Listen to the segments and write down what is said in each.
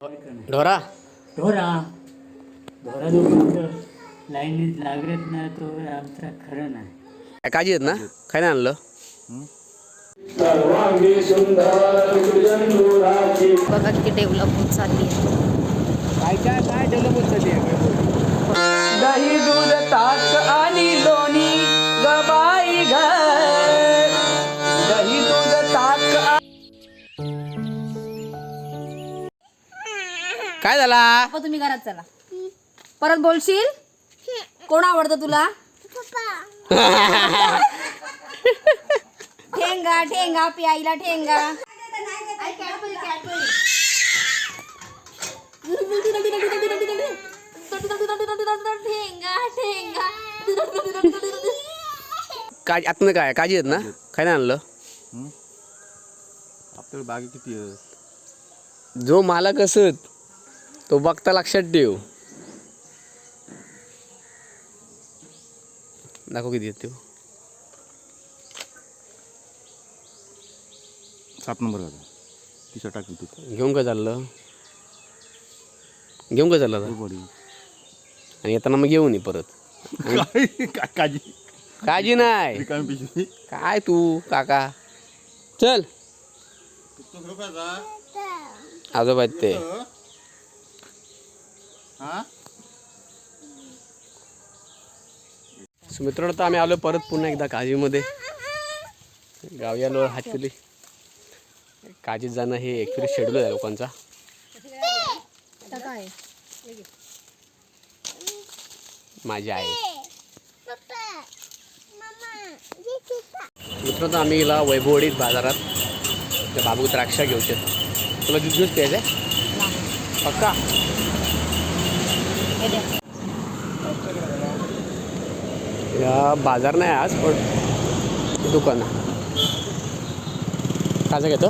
ढोरा? ढोरा. ढोरा जोपर्यंत लाईनीत लागत नाही तो आमचा खरं नाही. काय काळजी आहेत ना? काय नाही आणलं? बघा किती डेव्हलप होत चालली आहे. काय काय काय डेव्हलप होत दही दूध ताक आणि काय झाला? पप्पा तुम्ही घरात चला. परत बोलशील? कोण आवडतं तुला? ठेंगा ठेंगा प्यायला ठेंगा. ठेंगा ठेंगा. काय आतमध्ये काय? काळजी आहेत ना? काय नाही आणलं आपल्याला बागे किती जो मालक असत तो बघता लक्षात ठेव. दाखव किती आहेत ते सात नंबर का टी शर्ट टाकली तू. घेऊन काय चाललं? घेऊन काय चाललं आता? बॉडी आणि येताना मग घेऊन ये परत. काय? काय काजी. काळजी नाही. रिकामी पिशवी. काय तू काका? चल. आजोबा आहेत ते. हा? सो मित्रांनो तर आम्ही आलो परत पुन्हा एकदा काजीमध्ये. गावी आलो ॲक्च्युली काजीत जाणं हे ॲक्च्युली शेड्यूल आहे लोकांचा. काय माझी आई. मित्रांनो आम्ही गेला वैभवडीत बाजारात. त्या बाबू द्राक्ष घेऊचे तुला ज्यूस ज्यूस प्यायचं आहे पक्का? या बाजार नाही आज पण दुकान. काचा घेतो?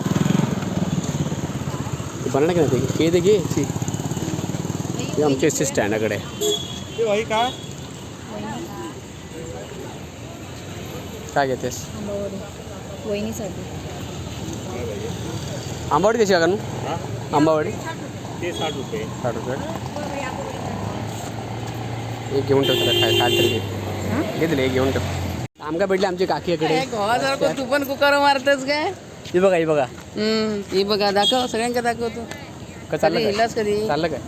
बनणार की नाही ते? घे ते घे ची. हे आमच्या इथे स्टँडाकडे ते काय घेतेस? आंबावडी. कशी का आंबावडी? ते साठ रुपये. साठ रुपये. एक घेऊन ठेव तुला काय काय तरी घे घे दिले एक घेऊन ठेव. आमका भेटली आमची काकी इकडे गावासारखं तू पण कुकर मारतस काय? ही बघा ही बघा. ही बघा दाखव सगळ्यांका दाखवतो. का चाललं काय? इलाज कधी? चाललं काय?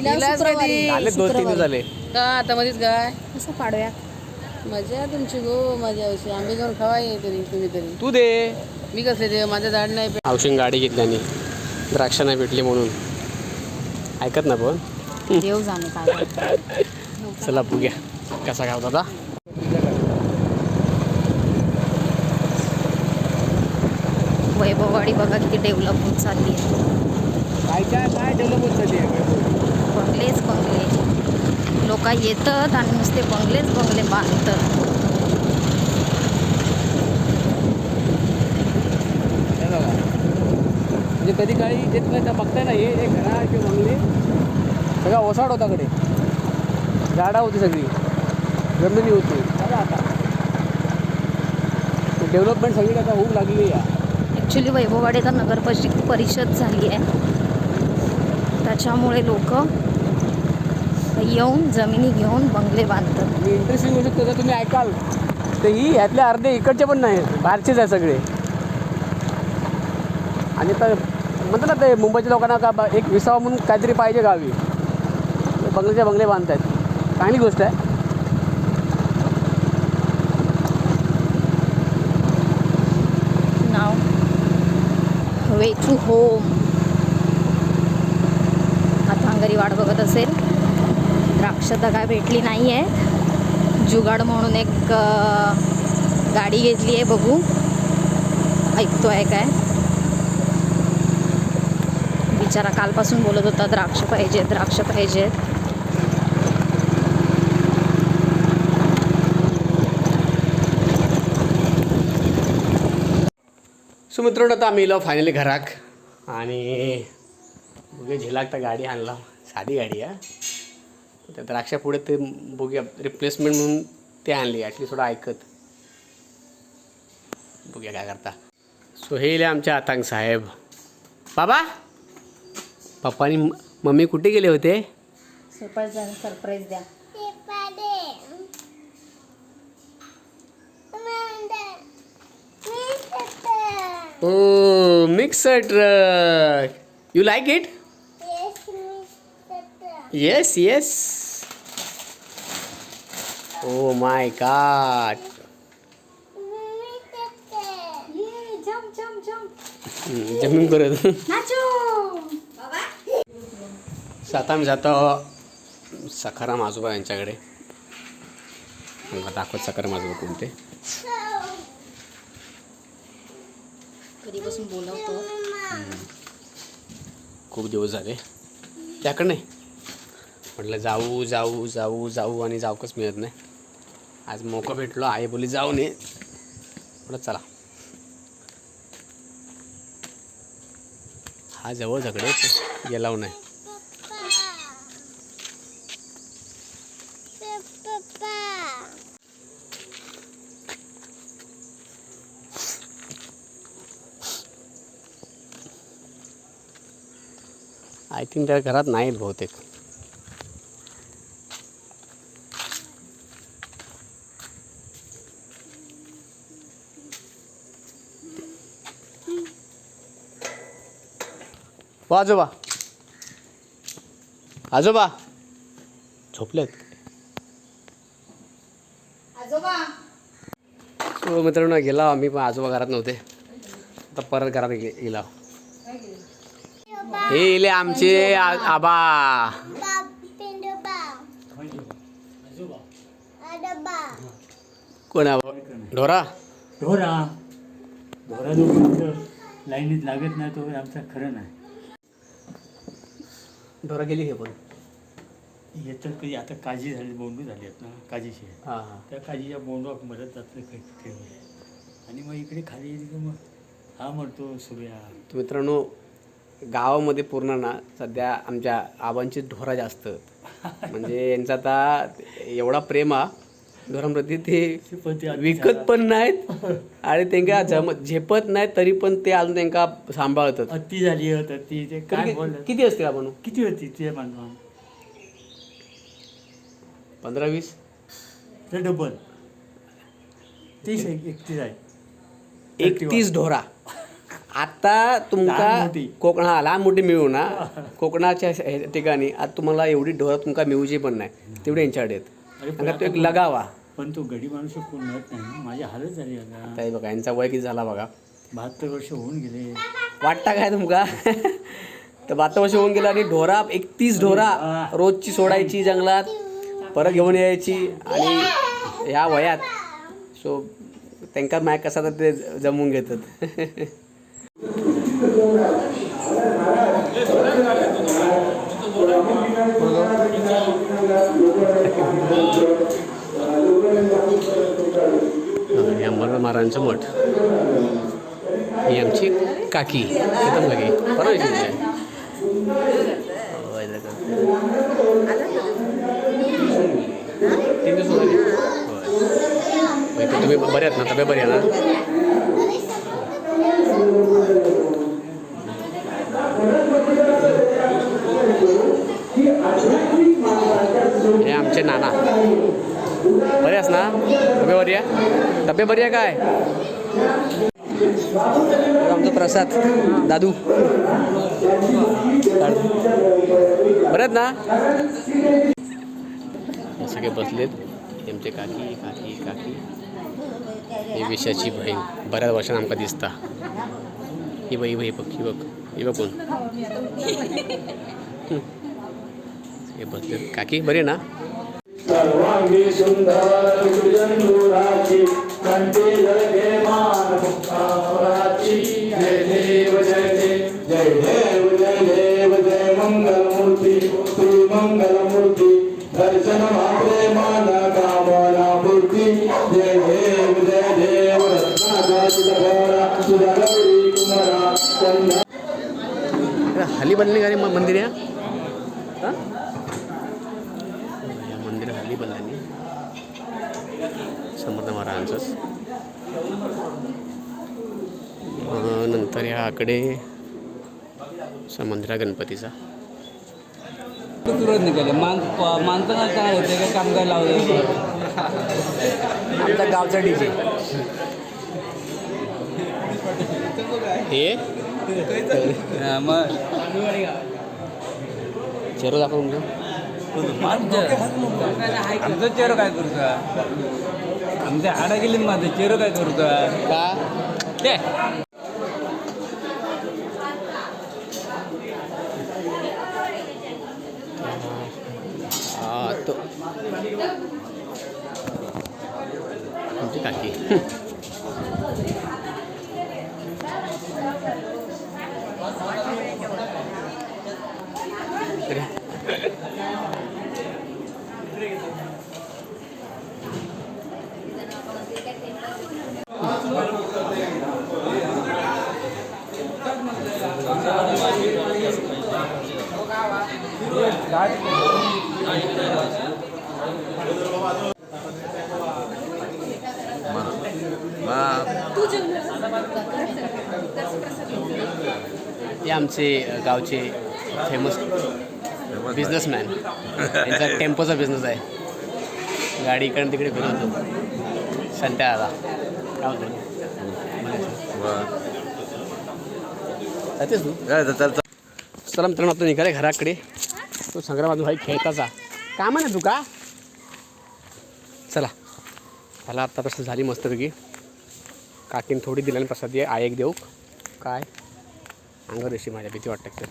इलाज कधी झाले दोन तीन दिवस झाले. का आता मध्येच काय? कसं पाडूया. मजा तुमची गो मजा अशी आंबे घेऊन खावा ये तरी तुम्ही तरी. तू दे. मी कसले ते माझं झाड नाही पे- औषध गाडी घेतल्याने. द्राक्ष नाही भेटली म्हणून. ऐकत ना पण? देव जाणे काय चला बघूया कसा गाव दादा वैभववाडी बघा किती डेव्हलप होत चालली आहे. काय काय काय डेव्हलप होत चालली बंगलेच बंगले. लोक येतात आणि नुसते बंगलेच बंगले बांधतात. हे म्हणजे कधी काळी येत नाही तर बघताय ना हे हे घरा किंवा बंगले सगळा ओसाड होता कडे. झाडा होती सगळी. जमिनी होती. डेव्हलपमेंट सगळी आता होऊ लागली या ॲक्च्युली वैभववाडी आता नगर परिषद झाली आहे. त्याच्यामुळे लोक येऊन जमिनी घेऊन बंगले बांधतात. आणि इंटरेस्टिंग गोष्ट जर तुम्ही ऐकाल. तर ही ह्यातले अर्धे इकडचे पण नाही. बाहेरचेच आहे सगळे. आणि तर म्हणतात ना ते मुंबईच्या लोकांना का एक विसावा म्हणून काहीतरी पाहिजे गावी. ते बंगल्याचे बंगले बांधतायत. चांगली गोष्ट आहे. नाव? वे टू होम आता अंगारी वाट बघत असेल. द्राक्ष तर काय भेटली नाही आहे जुगाड म्हणून एक गाडी घेतली आहे बघू. ऐकतो आहे काय? बिचारा कालपासून बोलत होता द्राक्ष पाहिजे द्राक्ष पाहिजेत. सो मित्रांनो आता आम्ही येलो फायनली घराक आणि बघूया झिलाक तर गाडी आणला. साधी गाडी आहे. त्या द्राक्षा पुढे ते बघूया रिप्लेसमेंट म्हणून ते आणली. ॲटली थोडं ऐकत. बघूया काय करता. सो हे इले आमच्या आतांग साहेब. बाबा पप्पानी मम्मी कुठे गेले होते? सरप्राईज सरप्राईज द्या. ओ mixer truck. You like it yes yes oh my god जमीन करत नाचो. आता आम्ही जातो. सखाराम आजोबा यांच्याकडे. दाखवत सखाराम आजोबा कोणते. कधीपासून बोलवतो. खूप दिवस झाले. त्याकडे नाही. म्हटलं जाऊ जाऊ जाऊ जाऊ आणि जाऊकच मिळत नाही. आज मोका भेटलो आई बोली जाऊ नये म्हटलं चला. हा जवळ झगडे गेलाव नाही. आय थिंक त्या घरात नाहीत बहुतेक. हो आजोबा. आजोबा. झोपलेत. आजोबा. सो मित्रांनो गेला आम्ही पण आजोबा घरात नव्हते. आता परत घरात गे- गेला. हे इले आमचे आबा. कोण आबा? ढोरा? ढोरा. ढोरा जोपर्यंत लाईनीत लागत नाही तो आमचा खरं नाही. ढोरा गेली हे पण? येतात कधी आता काजी झाली बोंडू झाली आहेत ना काजीशी. त्या काजीच्या बोंडवाक मरत जातं आणि मग इकडे खाली मग? हा मरतो सूर्या तर मित्रांनो गावामध्ये पूर्ण ना सध्या आमच्या आबांची ढोरा जास्त. म्हणजे यांचा आता एवढा प्रेम हा ढोरांप्रती ते ते विकत पण नाहीत आणि त्यांना जम झेपत नाहीत तरी पण ते अजून त्यांना सांभाळतात. अति झाली होत ते काय किती- बोललं किती असते आपण? किती होती ते पंधरा वीस? ते डबल तीस एक एकतीस आहे. एकतीस ढोरा. आता तुमका. कोकण हा लहान मोठी मिळू ना. कोकणाच्या ठिकाणी आता तुम्हाला एवढी ढोरा तुमका मिळूची पण नाही. तेवढे यांच्याकडे आहेत. आणि तो एक लगावा. पण तो गडी माणूस कोण मिळत नाही माझी हालत झाली आता. हे बघा यांचा वय किती झाला बघा. बहात्तर वर्ष होऊन गेले. वाटता काय तुमका? तर बहात्तर वर्ष होऊन गेला आणि ढोरा एकतीस ढोरा रोजची सोडायची जंगलात परत घेऊन यायची आणि ह्या वयात सो त्यांका माय कसा तर ते जमवून घेतात. या मरण महाराजांचं मठ. ही आमची काकी एकदम काकी बरोबर आहे तीन दिवस होते तुम्ही बरे आहेत ना? तब्येत बरी आहे ना हे आमचे नाना. बरे आहेस ना? तब्येत बरी आहे? तब्येत बरी आहे काय? हे आमचा प्रसाद. दादू. बरे ना? सगळे बसलेत. त्यांचे काकी काकी काकी. ही विषयाची बहीण. बऱ्याच वर्षांना आमकां दिसता. ही बाई बाई बघ ही बघ. ही बघ कोण. बसलेत. काकी बरी ना? सर्वांगी सुंदर सुजनूराची कंटे जळके मान मुक्ताची जय देव जय देव जय देव जय देव जय मंगल मूर्ती श्री मंगल मूर्ती दर्शन मात्रे मान कामना पूर्ती. जय देव जय देव रत्नाचा तुझा तुझा कुमारा चंद्र हाली बनले का रे मंदिर या हां या मंदिर हाली बनल्याने समर्थ महाराजांचंच अं, नंतर ह्याकडे स मंदिरा गणपतीचा. सुरत निघाले. मान माणसांना काय होते? का कामगार लावले? आमचा गावचा डीजे हे? मग? चेरो दाखव तुमचं. आमचं चेरो काय करतो आमच्या हाडा गेली माझं चेरो काय करतो का ते हा, तो तुमची हे आमचे गावचे फेमस बिझनेसमॅन यांचा टेम्पोचा बिझनेस आहे. गाडी इकडे तिकडे फिरवतो. संत्या आला. काय होतं जातेस तू? चला मित्रांनो आपलं निघाले घराकडे. तो संग्राम माझा भाई खेळताचा. काय म्हणा तू का? चला. चला आत्ता प्रसाद झाली मस्तपैकी काकीन थोडी दिल्याने प्रसाद आहे आय एक देऊ. काय? अंगावर रेशी माझ्या भीती वाटते तर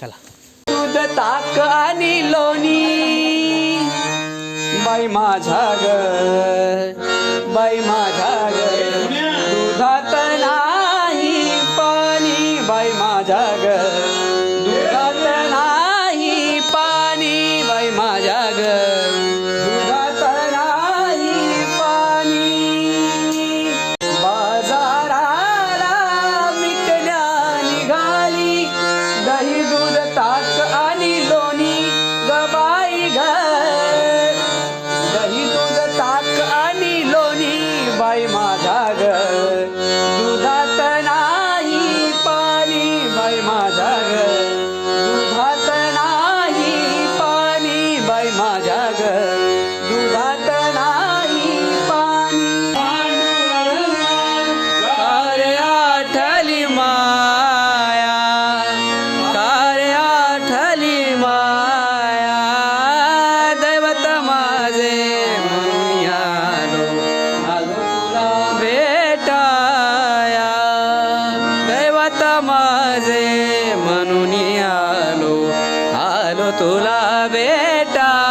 चला. दूध ताक आणि लोणी बाई माझा ग बाई माझा ग आलो तुला